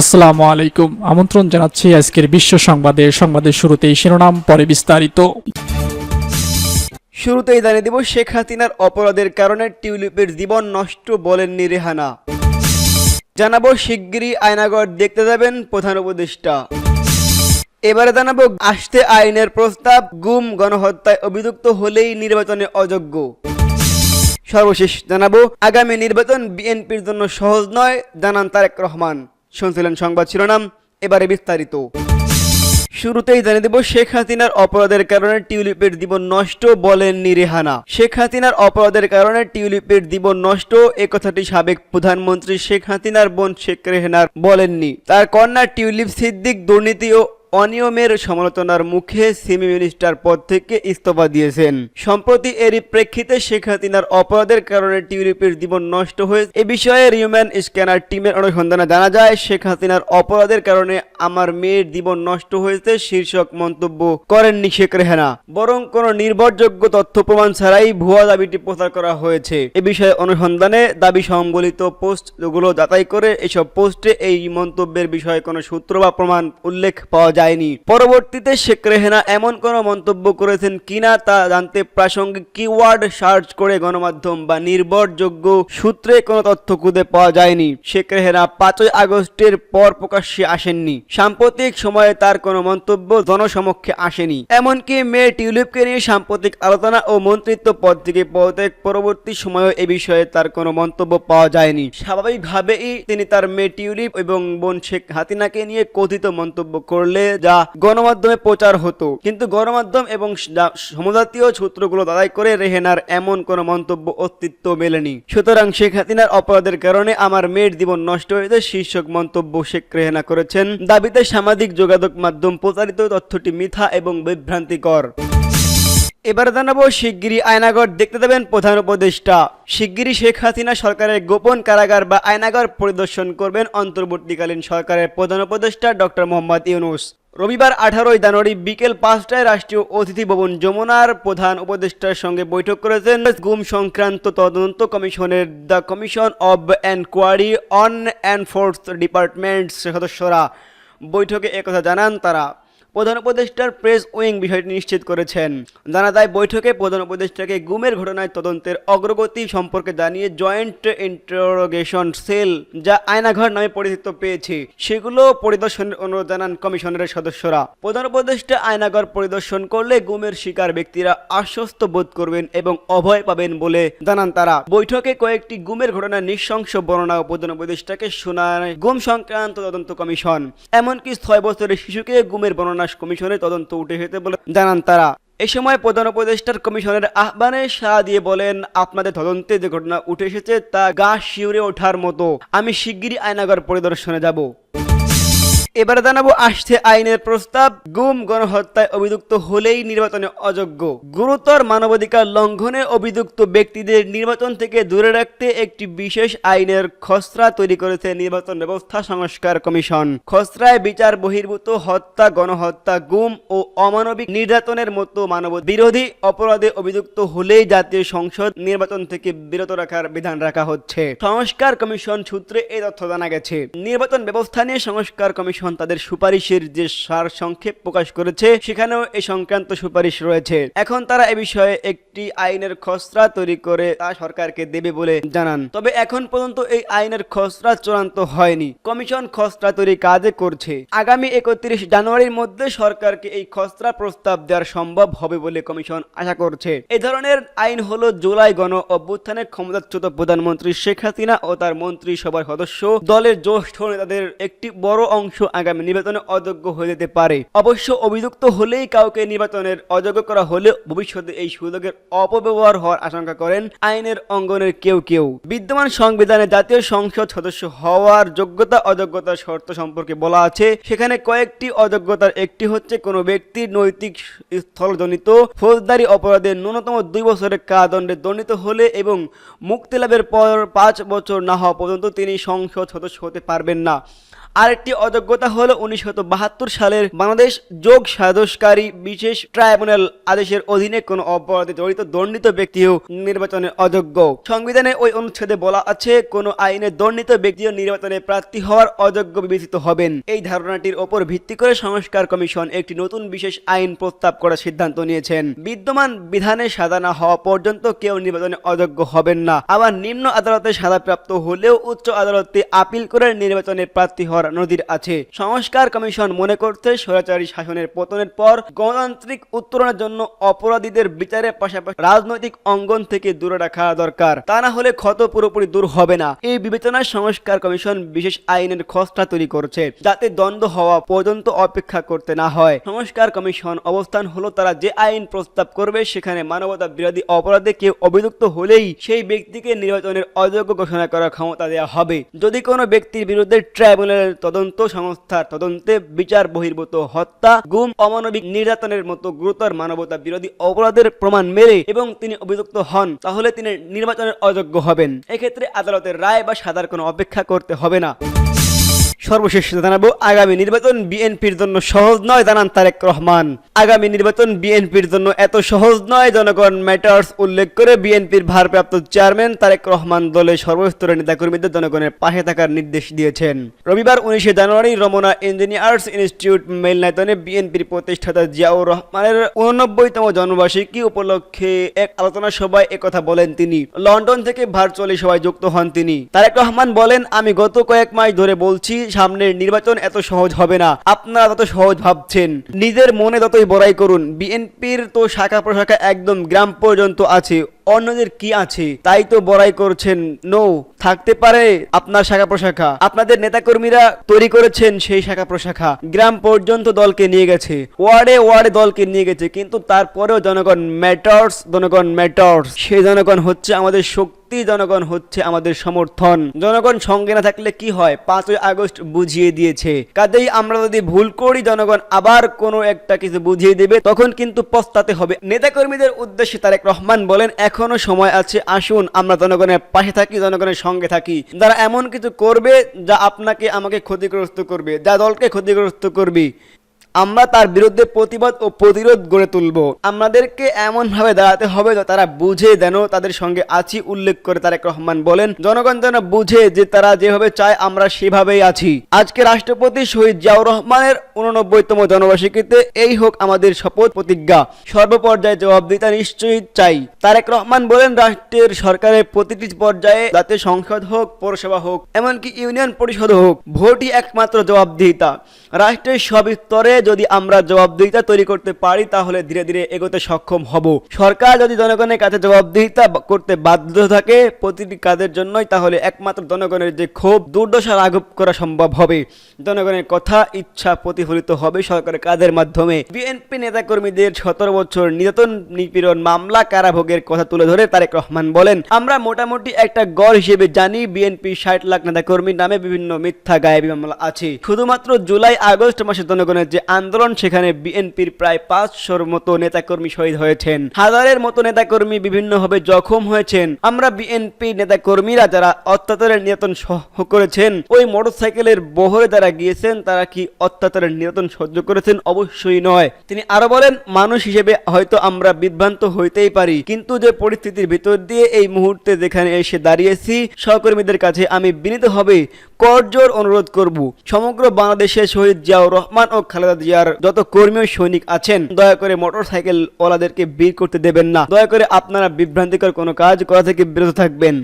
আসসালামু আলাইকুম। আমন্ত্রণ জানাচ্ছি আজকের বিশ্ব সংবাদে। সংবাদের শুরুতেই শিরোনাম, পরে বিস্তারিত। শুরুতেই জানিয়ে দেব, শেখ হাসিনার অপরাধের কারণে টিউলিপের জীবন নষ্ট বলেননি রেহানা। জানাব, শিগগিরই আয়নাগর দেখতে যাবেন প্রধান উপদেষ্টা। এবারে জানাব, আসতে আইনের প্রস্তাব, গুম, গণহত্যায় অভিযুক্ত হলেই নির্বাচনে অযোগ্য। সর্বশেষ জানাব, আগামী নির্বাচন বিএনপির জন্য সহজ নয়, জানান তারেক রহমান। শুনছিলেন সংবাদ শিরোনাম, এবারে বিস্তারিত। শুরুতেই জানিয়ে দেব, শেখ হাসিনার অপরাধের কারণে টিউলিপের জীবন নষ্ট বলেননি রেহানা। শেখ হাসিনার অপরাধের কারণে টিউলিপের জীবন নষ্ট, এ কথাটি সাবেক প্রধানমন্ত্রী শেখ হাসিনার বোন শেখ রেহানার বলেননি। তার কন্যা টিউলিপ সিদ্দিক দুর্নীতি ও অনিয়মের সমালোচনার মুখে সিমি মিনিস্টার পদ থেকে ইস্তফা দিয়েছেন। সম্প্রতি এরই প্রেক্ষিতে শেখ হাসিনার অপরাধের কারণে টিউলিপের জীবন নষ্ট হয়েছে। এ বিষয়ে রিউম্যান স্ক্যানার টিমের অনুসন্ধানে জানা যায়, শেখ হাসিনার অপরাধের কারণে আমার মেয়ের জীবন নষ্ট হয়েছে শীর্ষক মন্তব্য করেননি শেখ রেহানা। বরং কোনো নির্ভরযোগ্য তথ্য প্রমাণ ছাড়াই ভুয়া দাবিটি প্রচার করা হয়েছে। এ বিষয়ে অনুসন্ধানে দাবি সম্বলিত পোস্টগুলো যাচাই করে এসব পোস্টে এই মন্তব্যের বিষয়ে কোনো সূত্র বা প্রমাণ উল্লেখ পাওয়া যায়নি। পরবর্তীতে শেখ রেহানা এমন কোনো মন্তব্য করেছেন কিনা তা জানতে প্রাসঙ্গিক কিওয়ার্ড সার্চ করে গণমাধ্যম বা নির্ভরযোগ্য সূত্রে কোনো তথ্য খুঁজে পাওয়া যায়নি। শেখ রেহানা পাঁচই আগস্টের পর প্রকাশ্যে আসেননি। সাম্প্রতিক সময়ে তার কোনো মন্তব্য জনসমক্ষে আসেনি। এমনকি মেয়ে টিউলিপকে নিয়ে সাম্প্রতিক আলোচনা ও মন্ত্রিত্ব পদ থেকে পদত্যাগ পরবর্তী সময়েও এ বিষয়ে তার কোনো মন্তব্য পাওয়া যায়নি। স্বাভাবিকভাবেই তিনি তার মেয়ে টিউলিপ এবং বোন শেখ হাতিনাকে নিয়ে কথিত মন্তব্য করলে যা গণমাধ্যমে প্রচার হতো। কিন্তু গণমাধ্যম এবং সমজাতীয় সূত্রগুলো দাদাই করে রেহেনার এমন কোনো মন্তব্য অস্তিত্ব মেলেনি। সুতরাং শেখ হাসিনার অপরাধের কারণে আমার মেয়ের জীবন নষ্ট হয়েছে শীর্ষক মন্তব্য শেখ রেহেনা করেছেন। দাবিতে সামাজিক যোগাযোগ মাধ্যম প্রচারিত তথ্যটি মিথ্যা এবং বিভ্রান্তিকর। এবার জানাব, শিগগিরই আয়নাগর দেখতে দেবেন প্রধান উপদেষ্টা। শিগগিরই শেখ হাসিনা সরকারের গোপন কারাগার বা আয়নাগর পরিদর্শন করবেন অন্তর্বর্তীকালীন সরকারের প্রধান উপদেষ্টা ডক্টর মোহাম্মদ ইউনুস। রবিবার আঠারোই জানুয়ারি বিকেল পাঁচটায় রাষ্ট্রীয় অতিথি ভবন যমুনার প্রধান উপদেষ্টার সঙ্গে বৈঠক করেছেন গুম সংক্রান্ত তদন্ত কমিশনের the commission of enquiry on enforce departments সদস্যরা। বৈঠকে একথা জানান তারা। প্রধান উপদেষ্টার প্রেস উইং বিষয়টি নিশ্চিত করেছেন। জানা যায়, বৈঠকে প্রধান উপদেষ্টাকে গুমের ঘটনায় তদন্তের অগ্রগতি সম্পর্কে জানিয়ে জয়েন্ট ইন্টারোগেশন সেল, যা আয়নাঘর নামে পরিচিত পেয়েছে, সেগুলো পরিদর্শনের অনুরোধ জানান কমিশনের সদস্যরা। প্রধান উপদেষ্টা আয়নাঘর পরিদর্শন করলে গুমের শিকার ব্যক্তিরা আশ্বস্ত বোধ করবেন এবং অভয় পাবেন বলে জানান তারা। বৈঠকে কয়েকটি গুমের ঘটনার নৃশংস বর্ণনা প্রধান উপদেষ্টাকে শোনায় গুম সংক্রান্ত তদন্ত কমিশন। এমনকি ছয় বছরের শিশুকে গুমের বর্ণনা কমিশনের তদন্ত উঠে এসেছে বলে জানান তারা। এ সময় প্রধান উপদেষ্টার কমিশনের আহ্বানে সাড়া দিয়ে বলেন, আপনাদের তদন্তে যে ঘটনা উঠে এসেছে তা গা শিউরে ওঠার মতো। আমি শিগগিরই আয়নাগর পরিদর্শনে যাব। এবারে জানাব, আসছে আইনের প্রস্তাব। গুম, গণহত্যায় অভিযুক্ত হলেই নির্বাচনে অযোগ্য। গুরুতর মানবাধিকার লঙ্ঘনে অভিযুক্ত ব্যক্তিদের নির্বাচন থেকে দূরে রাখতে একটি বিশেষ আইনের খসড়া তৈরি করেছে নির্বাচন ব্যবস্থা সংস্কার কমিশন। খসড়ায় বিচার বহির্ভূত, হত্যা, গণহত্যা, গুম ও অমানবিক নির্যাতনের মতো মানব বিরোধী অপরাধে অভিযুক্ত হলেই জাতীয় সংসদ নির্বাচন থেকে বিরত রাখার বিধান রাখা হচ্ছে। সংস্কার কমিশন সূত্রে এই তথ্য জানা গেছে। নির্বাচন ব্যবস্থা নিয়ে সংস্কার কমিশন তাদের সুপারিশের যে সার সংক্ষেপ প্রকাশ করেছে, সেখানেও এই সংক্রান্ত সুপারিশ রয়েছে। এখন তারা এ বিষয়ে একটি আইনের খসড়া তৈরি করে তা সরকারকে দেবে বলে জানান। তবে এখন পর্যন্ত এই আইনের খসড়া চূড়ান্ত হয়নি। কমিশন খসড়া তৈরি কাজে করছে। আগামী একত্রিশ জানুয়ারির মধ্যে সরকারকে এই খসড়া প্রস্তাব দেওয়ার সম্ভব হবে বলে কমিশন আশা করছে। এই ধরনের আইন হলো জুলাই গণ অভ্যুত্থানে ক্ষমতাচ্যুত প্রধানমন্ত্রী শেখ হাসিনা ও তার মন্ত্রী সভার সদস্য। দলের জ্যেষ্ঠ নেতাদের একটি বড় অংশ আগামী নির্বাচনে অযোগ্য হয়ে যেতে পারে। অবশ্য অভিযুক্ত হলেই কাউকে নির্বাচনের অযোগ্য করা হলে ভবিষ্যতে এই সুযোগের অপব্যবহার হওয়ার আশঙ্কা করেন আইনের অঙ্গনের কেউ কেউ। বিদ্যমান সংবিধানে জাতীয় সংসদ সদস্য হওয়ার যোগ্যতা অযোগ্যতার শর্ত সম্পর্কে বলা আছে। সেখানে কয়েকটি অযোগ্যতার, একটি হচ্ছে কোনো ব্যক্তির নৈতিক স্থলজনিত, ফৌজদারি অপরাধে ন্যূনতম দুই বছরের কারাদণ্ডে দণ্ডিত হলে এবং মুক্তি লাভের পর পাঁচ বছর না হওয়া পর্যন্ত তিনি সংসদ সদস্য হতে পারবেন না। আরেকটি অযোগ্যতা হলো উনিশশো সালের বাংলাদেশ যোগ সাধসকারী বিশেষ ট্রাইব্যুনাল আদেশের অধীনে কোনো অপরাধে জড়িত দণ্ডিত ব্যক্তিও নির্বাচনে অযোগ্য। সংবিধানে ওই অনুচ্ছেদে বলা আছে, কোনো আইনে দণ্ডিত ব্যক্তিও নির্বাচনে প্রার্থী হওয়ার অযোগ্য বিবেচিত হবেন। এই ধারণাটির ওপর ভিত্তি করে সংস্কার কমিশন একটি নতুন বিশেষ আইন প্রস্তাব করার সিদ্ধান্ত নিয়েছেন। বিদ্যমান বিধানে সাজা না হওয়া পর্যন্ত কেউ নির্বাচনে অযোগ্য হবেন না। আবার নিম্ন আদালতে সাজাপ্রাপ্ত হলেও উচ্চ আদালতে আপিল করে নির্বাচনে প্রার্থী হওয়ার নদীর আছে। সংস্কার কমিশন মনে করতে স্বৈরাচারী শাসনের পতনের পর গণতান্ত্রিক উত্তরণের জন্য অপরাধীদের বিচারের পাশাপাশি রাজনৈতিক অঙ্গন থেকে দূরে রাখা দরকার। তা না হলে ক্ষত পুরোপুরি দূর হবে না। এই বিবেচনায় সংস্কার কমিশন বিশেষ আইনের খসড়া তৈরি করছে, যাতে দ্বন্দ্ব হওয়া পর্যন্ত অপেক্ষা করতে না হয়। সংস্কার কমিশন অবস্থান হলো তারা যে আইন প্রস্তাব করবে, সেখানে মানবতা বিরোধী অপরাধে কেউ অভিযুক্ত হলেই সেই ব্যক্তিকে নির্বাচনের অযোগ্য ঘোষণা করার ক্ষমতা দেওয়া হবে। যদি কোনো ব্যক্তির বিরুদ্ধে ট্রাইব্যুনালের তদন্ত সংস্থার তদন্তে বিচার বহির্ভূত হত্যা, গুম, অমানবিক নির্যাতনের মতো গুরুতর মানবতা বিরোধী অপরাধের প্রমাণ মেলে এবং তিনি অভিযুক্ত হন, তাহলে তিনি নির্বাচনের অযোগ্য হবেন। এক্ষেত্রে আদালতের রায় বা সাদার কোনো অপেক্ষা করতে হবে না। সর্বশেষ জানাব, আগামী নির্বাচন বিএনপির জন্য সহজ নয়, জানান তারেক রহমান। আগামী নির্বাচন বিএনপির জন্য এত সহজ নয়, জনগণ ম্যাটার্স উল্লেখ করে বিএনপির ভারপ্রাপ্ত চেয়ারম্যান তারেক রহমান দলের সর্বস্তরের নেতাকর্মীদের জনগণের পাশে থাকার নির্দেশ দিয়েছেন। রবিবার উনিশে জানুয়ারি রমনা ইঞ্জিনিয়ার্স ইনস্টিটিউট মেলনায়তনে বিএনপির প্রতিষ্ঠাতা জিয়াউর রহমানের উননব্বইতম জন্মবার্ষিকী উপলক্ষে এক আলোচনা সভায় একথা বলেন তিনি। লন্ডন থেকে ভার্চুয়ালি সভায় যুক্ত হন তিনি। তারেক রহমান বলেন, আমি গত কয়েক মাস ধরে বলছি সামনের নির্বাচন এত সহজ হবে না। আপনারা তত সহজ ভাবছেন, নিজের মনে ততই বড়াই করুন। বিএনপির তো শাখা প্রশাখা একদম গ্রাম পর্যন্ত আছে। অন্যদের কি আছে? তাই তো বড়াই করছেন। নো, থাকতে পারে আপনার শাখা প্রশাখা। আপনাদের নেতাকর্মীরা তৈরি করেছেন সেই শাখা প্রশাখা। গ্রাম পর্যন্ত দলকে নিয়ে গেছে। ওয়ার্ডে ওয়ার্ডে দলকে নিয়ে গেছে, কিন্তু তারপরেও জনগণ ম্যাটার্স জনগণ ম্যাটার্স সেই জনগণ হচ্ছে আমাদের শক্তি, জনগণ হচ্ছে আমাদের সমর্থন। জনগণ সঙ্গে না থাকলে কি হয়? পাঁচই আগস্ট বুঝিয়ে দিয়েছে। কাজেই আমরা যদি ভুল করি, জনগণ আবার কোনো একটা কিছু বুঝিয়ে দেবে, তখন কিন্তু পস্তাতে হবে। নেতাকর্মীদের উদ্দেশ্যে তারেক রহমান বলেন এখনও সময় আছে, আসুন আমরা জনগণের পাশে থাকি, জনগণের সঙ্গে থাকি। যারা এমন কিছু করবে, যা আপনাকে আমাকে ক্ষতিগ্রস্ত করবে, যা দলকে ক্ষতিগ্রস্ত করবে। আমরা তার বিরুদ্ধে প্রতিবাদ ও প্রতিরোধ গড়ে তুলব। আমাদেরকে এমনভাবে দাঁড়াতে হবে তারা বুঝে যেন তাদের সঙ্গে আছি, উল্লেখ করে তারেক রহমান বলেন। জনগণ যেন বুঝে যে তারা যেভাবে চায়, আমরা সেভাবেই আছি। আজকে রাষ্ট্রপতি শহীদ জিয়াউর রহমানের উননব্বইতম জনবার্ষিকীতে এই হোক আমাদের শপথ প্রতিজ্ঞা। সর্বপর্যায়ে জবাবদিহিতা নিশ্চয়ই চাই। তারেক রহমান বলেন, রাষ্ট্রের সরকারের প্রতিটি পর্যায়ে যাতে সংসদ হোক, পৌরসভা হোক, এমনকি ইউনিয়ন পরিষদ হোক, ভোটই একমাত্র জবাবদিহিতা। রাষ্ট্রের সব স্তরে যদি আমরা জবাবদিহিতা তৈরি করতে পারি, তাহলে ধীরে ধীরে এগোতে সক্ষম হব। সরকার যদি জনগণের কাছে জবাবদিহিতা করতে বাধ্য থাকে প্রতিটি কাজের জন্যই, তাহলে একমাত্র জনগণের যে ক্ষোভ, দুর্দশা লাঘব করা সম্ভব হবে। জনগণের কথা, ইচ্ছা প্রতিফলিত হবে সরকারের কাজের মাধ্যমে। বিএনপি নেতাকর্মীদের সতেরো বছর নির্যাতন, নিপীড়ন মামলা, কারাভোগের কথা তুলে ধরে তারেক রহমান বলেন, আমরা মোটামুটি একটা গড় হিসেবে জানি, বিএনপি ষাট লাখ নেতাকর্মীর নামে বিভিন্ন মিথ্যা, গায়েবী মামলা আছে। শুধুমাত্র জুলাই আগস্ট মাসে জনগণের যে আন্দোলন, সেখানে বিএনপির প্রায় পাঁচশোর মতো নেতাকর্মী শহীদ হয়েছেন। হাজারের মতো নেতাকর্মী বিভিন্নভাবে জখম হয়েছেন। আমরা বিএনপি নেতাকর্মীরা যারা অত্যাচারের নির্যাতন সহ করেছেন, ওই মোটরসাইকেলের বহরে যারা গিয়েছেন, তারা কি অত্যাচারের নির্যাতন সহ্য করেছেন? অবশ্যই নয়। তিনি আরও বলেন, মানুষ হিসেবে হয়তো আমরা বিভ্রান্ত হইতেই পারি। কিন্তু যে পরিস্থিতির ভিতর দিয়ে এই মুহূর্তে যেখানে এসে দাঁড়িয়েছি, সহকর্মীদের কাছে আমি বিনীতভাবে করজোর অনুরোধ করব। সমগ্র বাংলাদেশে শহীদ জিয়াউর রহমান ও খালেদা জিয়ার যত কর্মী সৈনিক আছেন, দয়া করে মোটর সাইকেল ওলাদেরকে বের করতে দেবেন না। দয়া করে আপনারা বিভ্রান্তিকর কোনো কাজ করা থেকে বিরত থাকবেন।